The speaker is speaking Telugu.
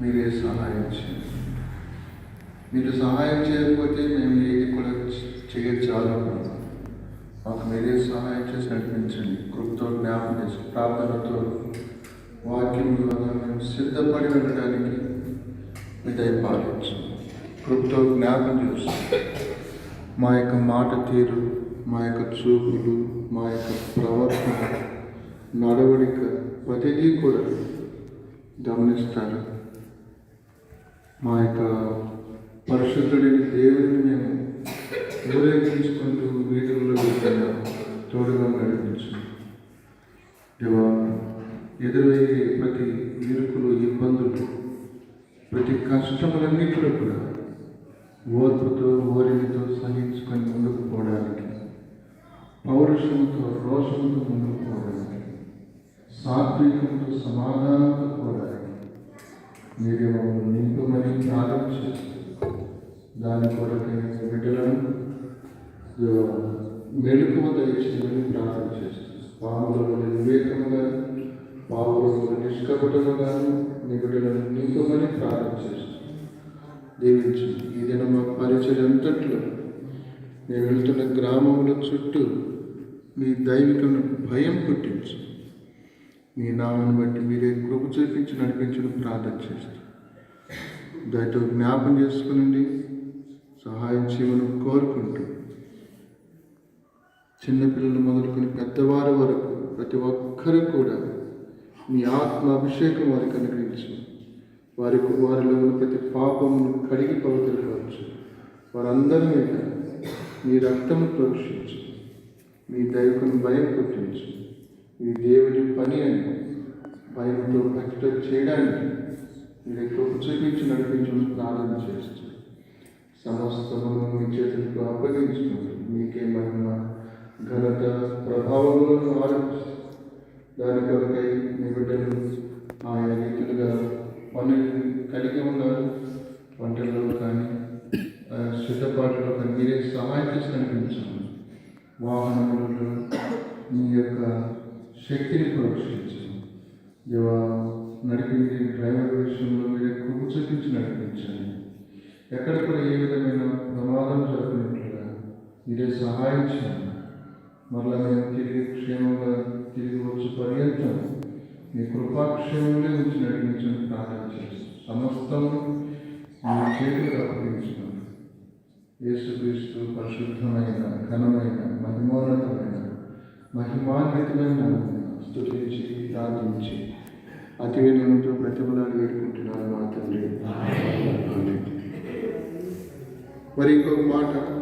మీరే సహాయం చేయండి. మీరు సహాయం చేయకపోతే మేము ఏది కూడా చేయచాలు మాకు మీరే సహాయం చేసి నడిపించండి. కృప్తో జ్ఞాపం చేసి ప్రార్థనతో వాక్యం ద్వారా మేము సిద్ధపడి వెళ్ళడానికి మీ దయ పాలించు కృపతో జ్ఞాపకం చేసి మా యొక్క మాట తీరు మా యొక్క చూపులు మా యొక్క ప్రవర్తన నడవడిక ప్రతిదీ కూడా గమనిస్తారు. మా యొక్క పరిశుద్ధుడిని దేవుని మేము ఊరేగించుకుంటూ వీధుల్లో వెళ్తున్నాం తోడుగా నడిపించు దేవా ఎదురయ్యే ప్రతి ఇరుకులు ఇబ్బందులు ప్రతి కష్టములన్నీ కూడా ఓర్పుతో ఓరిమితో సహించుకొని ముందుకు పోవడానికి పౌరుషంతో రోషంతో ముందుకు పోవడానికి సాత్వికంతో సమాధానంతో పోవడానికి మీరే మమ్మల్ని నింపమని ప్రార్థించి దాని కొరకు బిడ్డలను మెలుకువ దయచేయమని ప్రార్థన చేస్తాను పాముల వివేకముగా పావుల నిష్కపటముగాను మీ బిడ్డలను నింపమని ప్రార్థన చేస్తాను దీవించు ఈ దినం మా పరిచయం అంతట్లో మేము వెళ్తున్న గ్రామముల చుట్టూ మీ దైవికను భయం పుట్టించు మీ నామను బట్టి మీరే కృప చూపించి నడిపించడం ప్రార్థన చేస్తారు దయతో జ్ఞాపం చేసుకునండి. సహాయం చేయమని కోరుకుంటూ. చిన్నపిల్లలు మొదలుకొని పెద్దవారి వరకు ప్రతి ఒక్కరూ కూడా మీ ఆత్మ అభిషేకం వారికి అనుగ్రహించు. వారికి వారిలో ఉన్న ప్రతి పాపమును కడిగి పవిత్రపరచు. వారందరి మీద మీ రక్తము ప్రోక్షించు మీ దైవకుని భయం పుట్టించు. ఇది దేవుని పని అని భయంతో భక్తితో చేయడానికి మీరు ఎక్కువ చూపించి నడిపించమని ప్రార్థన చేస్తూ సమస్తము మీ చేతులకు అప్పగించుకుంటూ మీకే మహిమ ఘనత ప్రభావములను ఆరోపిస్తూ దాని కొరకై మీ బిడ్డలు ఆయా రీతులుగా పనులు కలిగి ఉన్నారు. వంటల్లో కానీ ఆ, సిద్ధపాటులో కానీ మీరే సహాయం చేసి నడిపించండి వాహనములలో మీ యొక్క శక్తిని పరీక్షించాను. దేవా నడిపింది డ్రైవర్ విషయంలో మీరే కృప చూపించి నడిపించండి. ఎక్కడ కూడా ఏ విధమైన ప్రమాదం జరగనట్లుగా మీరే సహాయం చేయండి. మరలా మేము తిరిగి క్షేమంగా తిరిగి వచ్చి పర్యంతం మీ కృపాక్షేమంలో ఉంచి నడిపించని ప్రార్థన చేస్తాం సమస్తం మీ చేతులకు అప్పగించుకున్నాను యేసుక్రీస్తు పరిశుద్ధమైన ఘనమైన మహిమోన్నతమైన మహిమాన్వితమైన స్తుతించి ప్రార్థించి అతి వినయంతో ప్రతిఫలాలు వేడుకుంటున్నాను మా తండ్రి. మరి ఇంకొక మాట.